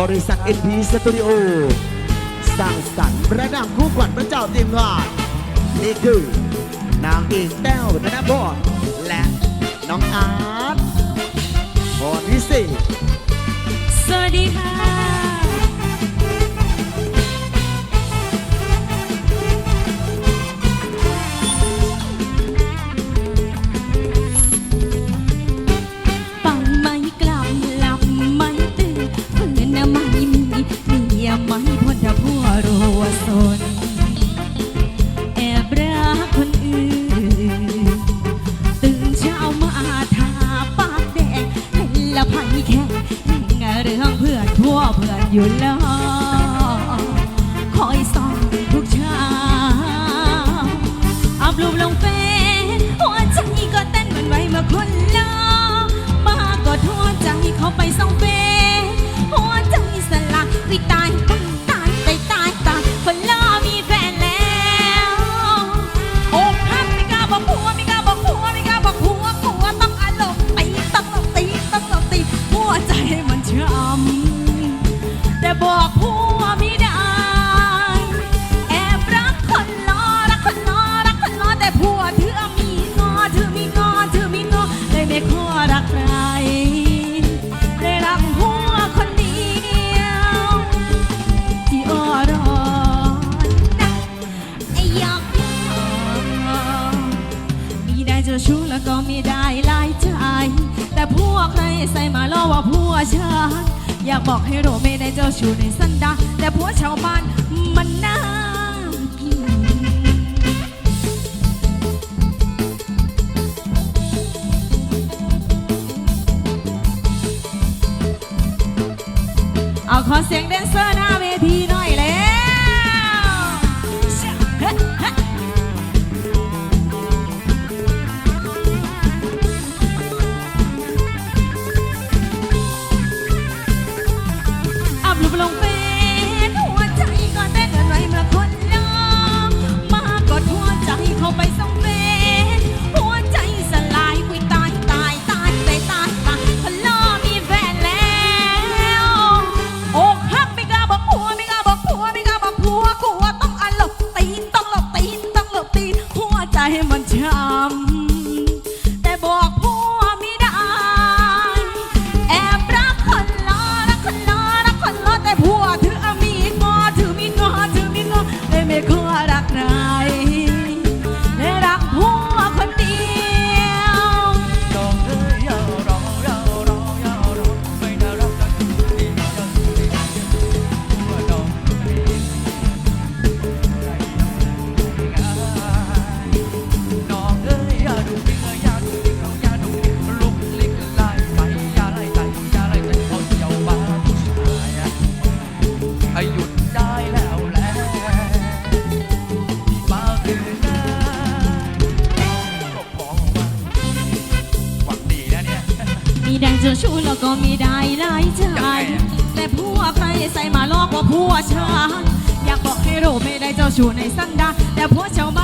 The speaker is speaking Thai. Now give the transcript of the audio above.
บริษัท NP Studio สร้างสรรค์ระดับคู่ขวัญพระเจ้าทีมงานนี่คือนางเอกแต้วธนพรและน้องอาร์ตพรพิเศษ อนอยู่ล้อ แต่บอกผัวไม่ได้ แอบรักคนล้อรักคนล้อรักคนล้อแต่ผัวถือมีงอถือมีงอถือมีงอเลยไม่ขอรักใครได้รักผัวคนเดียวที่อ้อรอนนะไอ้ยอกมีได้เจ้าชู้แล้วก็มีได้หลายใจ แต่พวกใครใส่มาล้อว่าผัวฉัน อยากบอกให้รู้ไม่ได้เจ้าชู้ในสันดาแต่ผัวชาวบ้านมันน่ากินเอาขอเสียงแดนเซอร์หน้า เล มีแดงเจ้าชู้แล้วก็มีได้หลายใจยแต่ผัวใครใส่มาลอกว่าผัวฉันอยากบอกให้รู้ไม่ได้เจ้าชู้ในสังดานแต่ผัวชาวบ้าน